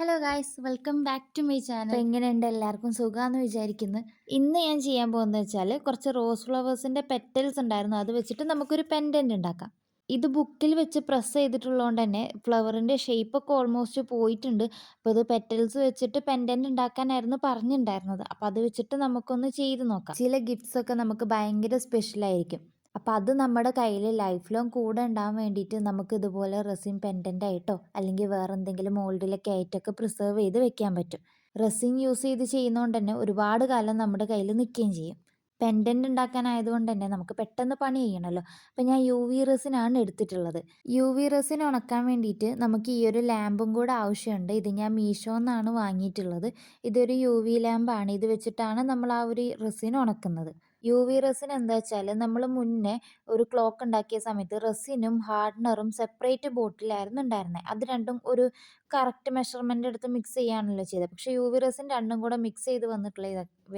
Hello guys welcome back to my channel എങ്ങനെയുണ്ട്? എല്ലാവർക്കും സുഖമാണെന്ന് വിചാരിക്കുന്നു. ഇന്ന് ഞാൻ ചെയ്യാൻ പോകുന്നത് വെച്ചാൽ കുറച്ച് റോസ് ഫ്ലവേഴ്സിന്റെ പെറ്റൽസ് ഉണ്ടായിരുന്നു. അത് വെച്ചിട്ട് നമുക്കൊരു പെൻഡന്റ് ഉണ്ടാക്കാം. ഇത് ബുക്കിൽ വെച്ച് പ്രസ് ചെയ്തിട്ടുള്ളതുകൊണ്ട് തന്നെ ഫ്ലവറിന്റെ ഷേപ്പൊക്കെ ഓൾമോസ്റ്റ് പോയിട്ടുണ്ട്. അപ്പോൾ ഇത് പെറ്റൽസ് വെച്ചിട്ട് പെൻഡന്റ് ഉണ്ടാക്കാനായിരുന്നു പറഞ്ഞിട്ടുണ്ടായിരുന്നത് അപ്പോൾ അത് വെച്ചിട്ട് നമുക്കൊന്ന് ചെയ്ത് നോക്കാം. ചില ഗിഫ്റ്റ്സ് ഒക്കെ നമുക്ക് ഭയങ്കര സ്പെഷ്യലായിരിക്കും അപ്പോൾ അത് നമ്മുടെ കയ്യിൽ ലൈഫ് ലോങ് കൂടെ ഉണ്ടാകാൻ വേണ്ടിയിട്ട് നമുക്ക് ഇതുപോലെ റെസിൻ പെൻഡന്റ് ആയിട്ടോ അല്ലെങ്കിൽ വേറെ എന്തെങ്കിലും മോൾഡിലൊക്കെ ആയിട്ടൊക്കെ പ്രിസർവ് ചെയ്ത് വെക്കാൻ പറ്റും. റെസിൻ യൂസ് ചെയ്ത് ചെയ്യുന്നതുകൊണ്ട് തന്നെ ഒരുപാട് കാലം നമ്മുടെ കയ്യിൽ നിൽക്കുകയും ചെയ്യും. പെൻഡന്റ് ഉണ്ടാക്കാനായതുകൊണ്ട് തന്നെ നമുക്ക് പെട്ടെന്ന് പണി ചെയ്യണമല്ലോ അപ്പോൾ ഞാൻ യു വി റെസിനാണ് എടുത്തിട്ടുള്ളത്. യു വി റെസിൻ ഉണക്കാൻ വേണ്ടിയിട്ട് നമുക്ക് ഈ ഒരു ലാമ്പും കൂടെ ആവശ്യമുണ്ട് ഇത് ഞാൻ മീഷോ എന്നാണ് വാങ്ങിയിട്ടുള്ളത് ഇതൊരു യു വി ലാമ്പാണ്. ഇത് വെച്ചിട്ടാണ് നമ്മൾ ആ ഒരു റെസിൻ ഉണക്കുന്നത്. യു വി റെസിൻ എന്താ വെച്ചാൽ നമ്മൾ മുന്നേ ഒരു ക്ലോക്ക് ഉണ്ടാക്കിയ സമയത്ത് റെസിനും ഹാർഡ്നറും സെപ്പറേറ്റ് ബോട്ടിലായിരുന്നു ഉണ്ടായിരുന്നത് അത് രണ്ടും ഒരു കറക്റ്റ് മെഷർമെന്റ് എടുത്ത് മിക്സ് ചെയ്യാണല്ലോ ചെയ്തത് പക്ഷേ യു വി റെസിൻ രണ്ടും കൂടെ മിക്സ് ചെയ്ത് വന്നിട്ടുള്ള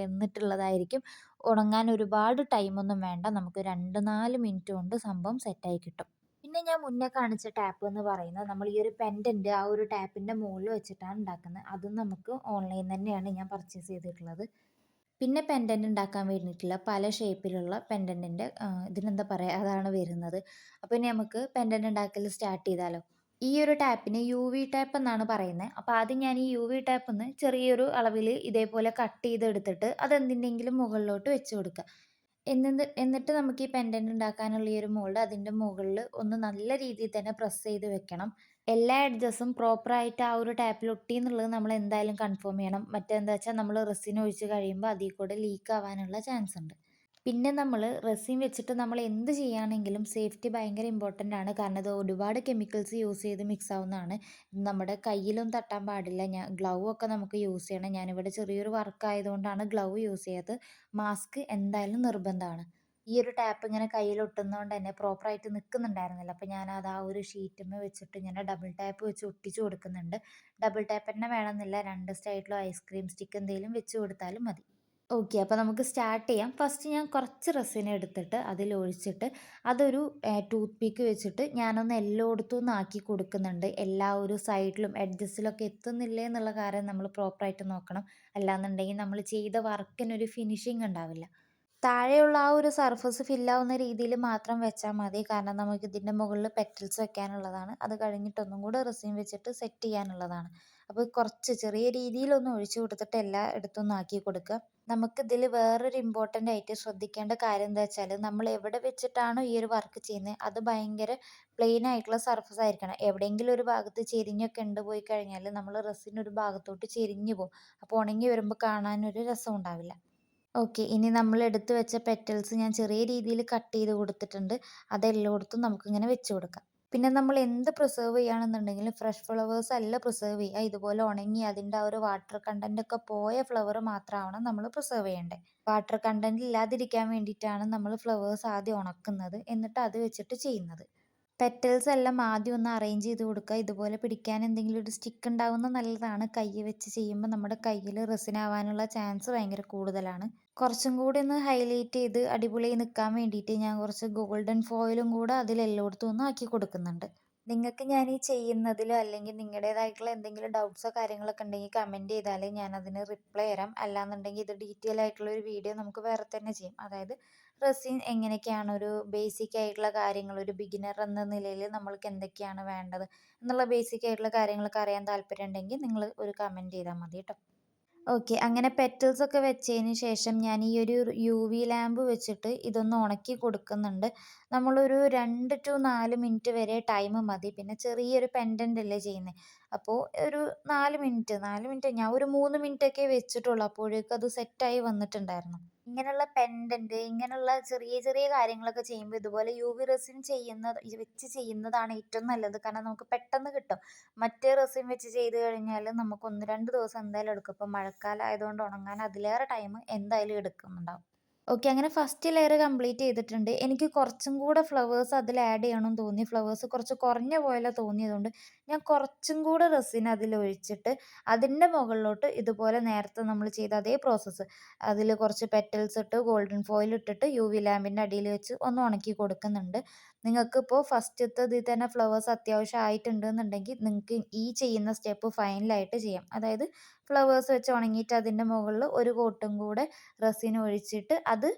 വന്നിട്ടുള്ളതായിരിക്കും. ഉണങ്ങാൻ ഒരുപാട് ടൈമൊന്നും വേണ്ട. നമുക്ക് രണ്ട് നാല് മിനിറ്റ് കൊണ്ട് സംഭവം സെറ്റായി കിട്ടും. പിന്നെ ഞാൻ മുന്നേ കാണിച്ച ടാപ്പ് എന്ന് പറയുന്നത് നമ്മൾ ഈ ഒരു പെൻഡന്റ് ആ ഒരു ടാപ്പിന്റെ മുകളിൽ വെച്ചിട്ടാണ് ഉണ്ടാക്കുന്നത് അതും നമുക്ക് ഓൺലൈൻ തന്നെയാണ് ഞാൻ പർച്ചേസ് ചെയ്തിട്ടുള്ളത്. പിന്നെ പെൻഡന്റ് ഉണ്ടാക്കാൻ വേണ്ടിയിട്ടുള്ള പല ഷേപ്പിലുള്ള പെൻഡന്റിന്റെ ഇതിനെന്താ പറയുക അതാണ് വരുന്നത്. അപ്പോൾ ഇനി നമുക്ക് പെൻഡന്റ് ഉണ്ടാക്കൽ സ്റ്റാർട്ട് ചെയ്താലോ. ഈ ഒരു ടാപ്പിന് യു വി ടാപ്പ് എന്നാണ് പറയുന്നത് അപ്പോൾ ആദ്യം ഞാൻ ഈ യു വി ടാപ്പിൽ നിന്ന് ചെറിയൊരു അളവിൽ ഇതേപോലെ കട്ട് ചെയ്തെടുത്തിട്ട് അതെന്തിന്റെങ്കിലും മുകളിലോട്ട് വെച്ച് കൊടുക്കുക. എന്നിട്ട് എന്നിട്ട് നമുക്ക് ഈ പെൻഡന്റ് ഉണ്ടാക്കാനുള്ള ഈ ഒരു മോൾഡ് അതിന്റെ മുകളിൽ ഒന്ന് നല്ല രീതിയിൽ തന്നെ പ്രസ് ചെയ്ത് വെക്കണം. എല്ലാ എഡ്ജസും പ്രോപ്പറായിട്ട് ആ ഒരു ടാപ്പിൽ ഒട്ടി എന്നുള്ളത് നമ്മൾ എന്തായാലും കൺഫേം ചെയ്യണം. മറ്റെന്താ വെച്ചാൽ നമ്മൾ റെസിൻ ഒഴിച്ച് കഴിയുമ്പോൾ അതിൽ കൂടെ ലീക്ക് ആവാനുള്ള ചാൻസ് ഉണ്ട്. പിന്നെ നമ്മൾ റെസിൻ വെച്ചിട്ട് നമ്മൾ എന്ത് ചെയ്യുകയാണെങ്കിലും സേഫ്റ്റി ഭയങ്കര ഇമ്പോർട്ടന്റ് ആണ്. കാരണം ഇത് ഒരുപാട് കെമിക്കൽസ് യൂസ് ചെയ്ത് മിക്സ് ആവുന്നതാണ്. നമ്മുടെ കയ്യിലും തട്ടാൻ പാടില്ല. ഞാൻ ഗ്ലൗ ഒക്കെ നമുക്ക് യൂസ് ചെയ്യണം. ഞാനിവിടെ ചെറിയൊരു വർക്ക് ആയതുകൊണ്ടാണ് ഗ്ലൗ യൂസ് ചെയ്തത്. മാസ്ക് എന്തായാലും നിർബന്ധമാണ്. ഈ ഒരു ടാപ്പ് ഇങ്ങനെ കയ്യിൽ ഒട്ടുന്നതുകൊണ്ട് തന്നെ പ്രോപ്പറായിട്ട് നിൽക്കുന്നുണ്ടായിരുന്നില്ല അപ്പോൾ ഞാൻ അത് ആ ഒരു ഷീറ്റുമ്മേ വെച്ചിട്ട് ഇങ്ങനെ ഡബിൾ ടാപ്പ് വെച്ച് ഒട്ടിച്ച് കൊടുക്കുന്നുണ്ട്. ഡബിൾ ടാപ്പ് തന്നെ വേണമെന്നില്ല. രണ്ട് സ്റ്റൈറ്റിലോ ഐസ്ക്രീം സ്റ്റിക്ക് എന്തെങ്കിലും വെച്ച് കൊടുത്താലും മതി. ഓക്കെ അപ്പോൾ നമുക്ക് സ്റ്റാർട്ട് ചെയ്യാം. ഫസ്റ്റ് ഞാൻ കുറച്ച് റെസിൻ എടുത്തിട്ട് അതിൽ ഒഴിച്ചിട്ട് അതൊരു ടൂത്ത് പീക്ക് വെച്ചിട്ട് ഞാനൊന്ന് എല്ലായിടത്തും ഒന്ന് ആക്കി കൊടുക്കുന്നുണ്ട്. എല്ലാ ഒരു സൈഡിലും എഡ്ജസ്റ്റിലൊക്കെ എത്തുന്നില്ലേ എന്നുള്ള കാര്യം നമ്മൾ പ്രോപ്പറായിട്ട് നോക്കണം. അല്ലാന്നുണ്ടെങ്കിൽ നമ്മൾ ചെയ്ത വർക്കിനൊരു ഫിനിഷിങ് ഉണ്ടാവില്ല. താഴെയുള്ള ആ ഒരു സർഫസ് ഫില്ലാവുന്ന രീതിയിൽ മാത്രം വെച്ചാൽ മതി. കാരണം നമുക്ക് ഇതിന്റെ മുകളിൽ പെറ്റൽസ് വെക്കാനുള്ളതാണ്. അത് കഴിഞ്ഞിട്ട് കൂടെ റെസിൻ വെച്ചിട്ട് സെറ്റ് ചെയ്യാനുള്ളതാണ്. അപ്പോൾ കുറച്ച് ചെറിയ രീതിയിലൊന്ന് ഒഴിച്ചു കൊടുത്തിട്ട് എല്ലാ ഇടത്തൊന്നും ആക്കി കൊടുക്കുക. നമുക്ക് നമുക്കിതിൽ വേറൊരു ഇമ്പോർട്ടന്റ് ആയിട്ട് ശ്രദ്ധിക്കേണ്ട കാര്യം എന്താ വെച്ചാൽ നമ്മൾ എവിടെ വെച്ചിട്ടാണോ ഈ ഒരു വർക്ക് ചെയ്യുന്നത് അത് ഭയങ്കര പ്ലെയിൻ ആയിട്ടുള്ള സർഫസ് ആയിരിക്കണം. എവിടെയെങ്കിലും ഒരു ഭാഗത്ത് ചെരിഞ്ഞൊക്കെ ഉണ്ട് പോയി കഴിഞ്ഞാൽ നമ്മൾ റെസിൻ ഒരു ഭാഗത്തോട്ട് ചെരിഞ്ഞു പോകും. അപ്പോൾ ഉണങ്ങി വരുമ്പോൾ കാണാനൊരു രസം ഉണ്ടാവില്ല. ഓക്കെ. ഇനി നമ്മൾ എടുത്തു വെച്ച പെറ്റൽസ് ഞാൻ ചെറിയ രീതിയിൽ കട്ട് ചെയ്ത് കൊടുത്തിട്ടുണ്ട്. അതെല്ലായിടത്തും നമുക്കിങ്ങനെ വെച്ച് കൊടുക്കാം. പിന്നെ നമ്മൾ എന്ത് പ്രിസേർവ് ചെയ്യുകയാണെന്നുണ്ടെങ്കിലും ഫ്രഷ് ഫ്ലവേഴ്സ് അല്ല പ്രിസേർവ് ചെയ്യുക. ഇതുപോലെ ഉണങ്ങി അതിന്റെ ആ ഒരു വാട്ടർ കണ്ടന്റ് ഒക്കെ പോയ ഫ്ലവർ മാത്രമാണ് നമ്മൾ പ്രിസേർവ് ചെയ്യേണ്ടത്. വാട്ടർ കണ്ടന്റ് ഇല്ലാതിരിക്കാൻ വേണ്ടിയിട്ടാണ് നമ്മൾ ഫ്ലവേഴ്സ് ആദ്യം ഉണക്കുന്നത്. എന്നിട്ട് അത് വെച്ചിട്ട് ചെയ്യുന്നത്. പെറ്റൽസ് എല്ലാം ആദ്യം ഒന്ന് അറേഞ്ച് ചെയ്ത് കൊടുക്കുക. ഇതുപോലെ പിടിക്കാൻ എന്തെങ്കിലും ഒരു സ്റ്റിക്ക് ഉണ്ടാവുന്ന നല്ലതാണ്. കൈ വെച്ച് ചെയ്യുമ്പോൾ നമ്മുടെ കയ്യിൽ റെസിനാവാനുള്ള ചാൻസ് ഭയങ്കര കൂടുതലാണ്. കുറച്ചും കൂടി ഒന്ന് ഹൈലൈറ്റ് ചെയ്ത് അടിപൊളിയായി നിൽക്കാൻ വേണ്ടിയിട്ട് ഞാൻ കുറച്ച് ഗോൾഡൻ ഫോയിലും കൂടെ അതിൽ എല്ലായിടത്തും ഒന്ന് ആക്കി കൊടുക്കുന്നുണ്ട്. നിങ്ങൾക്ക് ഞാൻ ഈ ചെയ്യുന്നതിലോ അല്ലെങ്കിൽ നിങ്ങളുടേതായിട്ടുള്ള എന്തെങ്കിലും ഡൗട്ട്സോ കാര്യങ്ങളൊക്കെ ഉണ്ടെങ്കിൽ കമന്റ് ചെയ്താൽ ഞാൻ അതിന് റിപ്ലൈ തരാം. അല്ലാന്നുണ്ടെങ്കിൽ ഇത് ഡീറ്റെയിൽ ആയിട്ടുള്ള ഒരു വീഡിയോ നമുക്ക് വേറെ തന്നെ ചെയ്യാം. അതായത് റെസിൻ എങ്ങനെയൊക്കെയാണ് ഒരു ബേസിക് ആയിട്ടുള്ള കാര്യങ്ങൾ ഒരു ബിഗിനർ എന്ന നിലയിൽ നമ്മൾക്ക് എന്തൊക്കെയാണ് വേണ്ടത് എന്നുള്ള ബേസിക് ആയിട്ടുള്ള കാര്യങ്ങളൊക്കെ അറിയാൻ താല്പര്യം ഉണ്ടെങ്കിൽ നിങ്ങൾ ഒരു കമന്റ് ചെയ്താൽ മതി കേട്ടോ. ഓക്കെ അങ്ങനെ പെറ്റൽസ് ഒക്കെ വെച്ചതിന് ശേഷം ഞാൻ ഈ ഒരു യു വി ലാമ്പ് വെച്ചിട്ട് ഇതൊന്ന് ഉണക്കി കൊടുക്കുന്നുണ്ട്. നമ്മളൊരു രണ്ട് ടു നാല് മിനിറ്റ് വരെ ടൈം മതി. പിന്നെ ചെറിയൊരു പെൻഡന്റ് അല്ലേ ചെയ്യുന്നത് അപ്പോൾ ഒരു നാല് മിനിറ്റ് നാല് മിനിറ്റ് ഞാൻ ഒരു മൂന്ന് മിനിറ്റ് ഒക്കെ വെച്ചിട്ടുള്ളൂ. അപ്പോഴേക്കും അത് സെറ്റായി വന്നിട്ടുണ്ടായിരുന്നു. ഇങ്ങനെയുള്ള പെൻഡന്റ് ഇങ്ങനെയുള്ള ചെറിയ ചെറിയ കാര്യങ്ങളൊക്കെ ചെയ്യുമ്പോൾ ഇതുപോലെ യു വി റെസിൻ ചെയ്യുന്ന വെച്ച് ചെയ്യുന്നതാണ് ഏറ്റവും നല്ലത്. കാരണം നമുക്ക് പെട്ടെന്ന് കിട്ടും. മറ്റേ റെസിൻ വെച്ച് ചെയ്ത് കഴിഞ്ഞാൽ നമുക്ക് ഒന്ന് രണ്ട് ദിവസം എന്തായാലും എടുക്കും. ഇപ്പം മഴക്കാലം ആയതുകൊണ്ട് ഉണങ്ങാൻ അതിലേറെ ടൈം എന്തായാലും എടുക്കുന്നുണ്ടാവും. ഓക്കെ അങ്ങനെ ഫസ്റ്റ് ലെയർ കംപ്ലീറ്റ് ചെയ്തിട്ടുണ്ട്. എനിക്ക് കുറച്ചും കൂടെ ഫ്ലവേഴ്സ് അതിൽ ആഡ് ചെയ്യണമെന്ന് തോന്നി. ഫ്ലവേഴ്സ് കുറച്ച് കുറഞ്ഞ പോലെ തോന്നിയതുകൊണ്ട് ഞാൻ കുറച്ചും കൂടെ റെസിൻ അതിൽ ഒഴിച്ചിട്ട് അതിന്റെ മുകളിലോട്ട് ഇതുപോലെ നേരത്തെ നമ്മൾ ചെയ്ത അതേ പ്രോസസ്സ് അതിൽ കുറച്ച് പെറ്റൽസ് ഇട്ട് ഗോൾഡൻ ഫോയിൽ ഇട്ടിട്ട് യു വി ലാമ്പിന്റെ അടിയിൽ വെച്ച് ഒന്ന് ഉണക്കി കൊടുക്കുന്നുണ്ട്. നിങ്ങൾക്കിപ്പോൾ ഫസ്റ്റത്തെ ഇതിൽ തന്നെ ഫ്ലവേഴ്സ് അത്യാവശ്യം ആയിട്ടുണ്ട് എന്നുണ്ടെങ്കിൽ നിങ്ങൾക്ക് ഈ ചെയ്യുന്ന സ്റ്റെപ്പ് ഫൈനലായിട്ട് ചെയ്യാം. അതായത് ഫ്ലവേഴ്സ് വെച്ച് ഉണങ്ങിയിട്ട് അതിന്റെ മുകളിൽ ഒരു കോട്ടും കൂടെ റെസിൻ ഒഴിച്ചിട്ട് അത്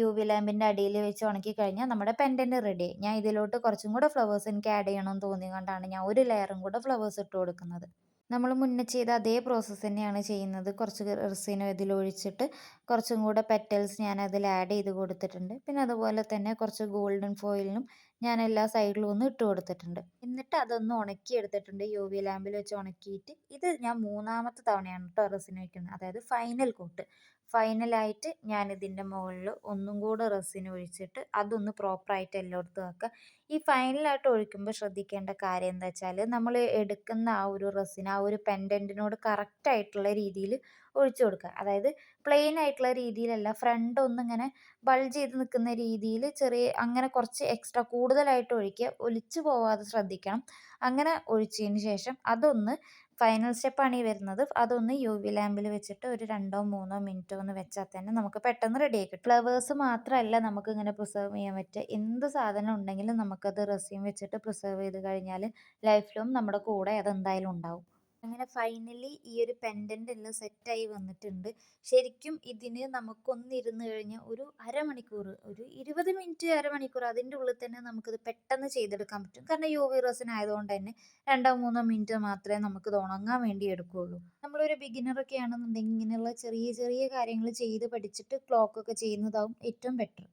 യു വി ലാമ്പിന്റെ അടിയിൽ വെച്ച് ഉണക്കി കഴിഞ്ഞാൽ നമ്മുടെ പെൻഡന്റ് റെഡി ഞാൻ ഇതിലോട്ട് കുറച്ചും കൂടെ ഫ്ലവേഴ്സ് എനിക്ക് ആഡ് ചെയ്യണമെന്ന് തോന്നിയതുകൊണ്ടാണ് ഞാൻ ഒരു ലെയറും കൂടെ ഫ്ലവേഴ്സ് ഇട്ട് കൊടുക്കുന്നത്. നമ്മൾ മുന്നേ ചെയ്ത അതേ പ്രോസസ്സ് തന്നെയാണ് ചെയ്യുന്നത്. കുറച്ച് റെസിനും ഇതിലൊഴിച്ചിട്ട് കുറച്ചും കൂടെ പെറ്റൽസ് ഞാൻ അതിൽ ആഡ് ചെയ്ത് കൊടുത്തിട്ടുണ്ട്. പിന്നെ അതുപോലെ തന്നെ കുറച്ച് ഗോൾഡൻ ഫോയിലിനും ഞാൻ എല്ലാ സൈഡിലും ഒന്ന് ഇട്ട് കൊടുത്തിട്ടുണ്ട്. എന്നിട്ട് അതൊന്ന് ഉണക്കി എടുത്തിട്ടുണ്ട്. യു വി ലാമ്പിൽ വെച്ച് ഉണക്കിയിട്ട്. ഇത് ഞാൻ മൂന്നാമത്തെ തവണയാണ് കേട്ടോ റെസിൻ വയ്ക്കുന്നത് അതായത് ഫൈനൽ കോട്ട് ഫൈനലായിട്ട് ഞാൻ ഇതിന്റെ മുകളിൽ ഒന്നും കൂടെ റെസിൻ ഒഴിച്ചിട്ട് അതൊന്ന് പ്രോപ്പറായിട്ട് എല്ലായിടത്തും ആക്കുക. ഈ ഫൈനലായിട്ട് ഒഴിക്കുമ്പോൾ ശ്രദ്ധിക്കേണ്ട കാര്യം എന്താ വെച്ചാൽ നമ്മൾ എടുക്കുന്ന ആ ഒരു റെസിൻ ആ ഒരു പെൻഡന്റിനോട് കറക്റ്റായിട്ടുള്ള രീതിയിൽ ഒഴിച്ചു കൊടുക്കുക. അതായത് പ്ലെയിൻ ആയിട്ടുള്ള രീതിയിലല്ല ഫ്രണ്ട് ഒന്നിങ്ങനെ ബൾജ് ചെയ്ത് നിൽക്കുന്ന രീതിയിൽ ചെറിയ അങ്ങനെ കുറച്ച് എക്സ്ട്രാ കൂടുതലായിട്ട് ഒഴിക്കുക. ഒലിച്ചു പോവാതെ ശ്രദ്ധിക്കണം. അങ്ങനെ ഒഴിച്ചതിന് ശേഷം അതൊന്ന് ഫൈനൽ സ്റ്റെപ്പാണ് ഈ വരുന്നത്. അതൊന്ന് യു വി ലാമ്പിൽ വെച്ചിട്ട് ഒരു രണ്ടോ മൂന്നോ മിനിറ്റോ ഒന്ന് വെച്ചാൽ തന്നെ നമുക്ക് പെട്ടെന്ന് റെഡി കിട്ടും. ഫ്ലവേഴ്സ് മാത്രമല്ല നമുക്ക് ഇങ്ങനെ പ്രിസർവ് ചെയ്യാൻ പറ്റുക. എന്ത് സാധനം ഉണ്ടെങ്കിലും നമുക്കത് റെസ്യൂം വെച്ചിട്ട് പ്രിസർവ് ചെയ്ത് കഴിഞ്ഞാൽ ലൈഫ് ലോങ് നമ്മുടെ കൂടെ അതെന്തായാലും ഉണ്ടാവും. അങ്ങനെ ഫൈനലി ഈ ഒരു പെൻഡന്റ് എല്ലാം സെറ്റായി വന്നിട്ടുണ്ട്. ശരിക്കും ഇതിന് നമുക്കൊന്നിരുന്ന് കഴിഞ്ഞാൽ ഒരു അരമണിക്കൂർ ഒരു ഇരുപത് മിനിറ്റ് അരമണിക്കൂർ അതിന്റെ ഉള്ളിൽ തന്നെ നമുക്കിത് പെട്ടെന്ന് ചെയ്തെടുക്കാൻ പറ്റും. കാരണം യോഗ ആയതുകൊണ്ട് തന്നെ രണ്ടോ മൂന്നോ മിനിറ്റ് മാത്രമേ നമുക്ക് ഉണങ്ങാൻ വേണ്ടി എടുക്കുകയുള്ളൂ നമ്മളൊരു ബിഗിനറൊക്കെ ആണെന്നുണ്ടെങ്കിൽ ഇങ്ങനെയുള്ള ചെറിയ ചെറിയ കാര്യങ്ങൾ ചെയ്ത് പഠിച്ചിട്ട് ക്ലോക്കൊക്കെ ചെയ്യുന്നതാവും ഏറ്റവും ബെറ്റർ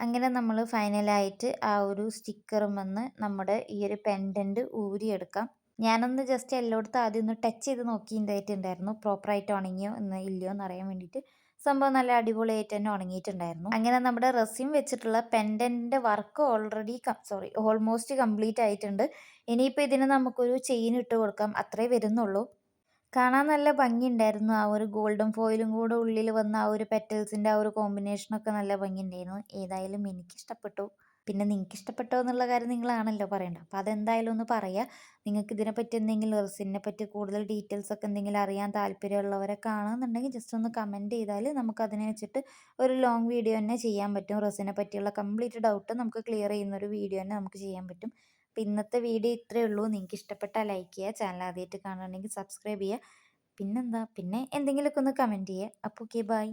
അങ്ങനെ നമ്മൾ ഫൈനലായിട്ട് ആ ഒരു സ്റ്റിക്കറും വന്ന് നമ്മുടെ ഈ ഒരു പെൻഡന്റ് ഊരിയെടുക്കാം. ഞാനൊന്ന് ജസ്റ്റ് എല്ലായിടത്തും ആദ്യം ഒന്ന് ടച്ച് ചെയ്ത് നോക്കിയിട്ടുണ്ടായിരുന്നു പ്രോപ്പറായിട്ട് ഉണങ്ങിയോ എന്ന് ഇല്ലയോ എന്ന് അറിയാൻ വേണ്ടിയിട്ട് സംഭവം നല്ല അടിപൊളിയായിട്ട് തന്നെ ഉണങ്ങിയിട്ടുണ്ടായിരുന്നു. അങ്ങനെ നമ്മുടെ റെസ്യൂം വെച്ചിട്ടുള്ള പെൻഡന്റിന്റെ work already sorry almost complete ആയിട്ടുണ്ട്. ഇനിയിപ്പോൾ ഇതിന് നമുക്കൊരു ചെയിൻ ഇട്ട് കൊടുക്കാം. അത്രേ വരുന്നുള്ളൂ. കാണാൻ നല്ല ഭംഗിയുണ്ടായിരുന്നു. ആ ഒരു ഗോൾഡൻ ഫോയിലും കൂടെ ഉള്ളിൽ വന്ന ആ ഒരു പെറ്റൽസിന്റെ ആ ഒരു കോമ്പിനേഷനൊക്കെ നല്ല ഭംഗിയുണ്ടായിരുന്നു. ഏതായാലും എനിക്കിഷ്ടപ്പെട്ടു. പിന്നെ നിങ്ങൾക്ക് ഇഷ്ടപ്പെട്ടോ എന്നുള്ള കാര്യം നിങ്ങളാണല്ലോ പറയേണ്ടത് അപ്പോൾ അതെന്തായാലും ഒന്ന് പറയുക നിങ്ങൾക്ക് ഇതിനെപ്പറ്റി എന്തെങ്കിലും റെസിനെ പറ്റി കൂടുതൽ ഡീറ്റെയിൽസ് ഒക്കെ എന്തെങ്കിലും അറിയാൻ താല്പര്യമുള്ളവരൊക്കെ ആണെന്നുണ്ടെങ്കിൽ ജസ്റ്റ് ഒന്ന് കമന്റ് ചെയ്താൽ നമുക്ക് അതിനെ വെച്ചിട്ട് ഒരു ലോങ് വീഡിയോ തന്നെ ചെയ്യാൻ പറ്റും. റെസിനെ പറ്റിയുള്ള കംപ്ലീറ്റ് ഡൗട്ട് നമുക്ക് ക്ലിയർ ചെയ്യുന്ന ഒരു വീഡിയോ തന്നെ നമുക്ക് ചെയ്യാൻ പറ്റും. അപ്പോൾ ഇന്നത്തെ വീഡിയോ ഇത്രയേ ഉള്ളൂ. നിങ്ങൾക്ക് ഇഷ്ടപ്പെട്ടാൽ ലൈക്ക് ചെയ്യുക ചാനൽ ആദ്യമായിട്ട് കാണുന്നുണ്ടെങ്കിൽ സബ്സ്ക്രൈബ് ചെയ്യുക പിന്നെന്താ? പിന്നെ എന്തെങ്കിലുമൊക്കെ ഒന്ന് കമന്റ് ചെയ്യുക അപ്പോൾ ഓക്കെ ബൈ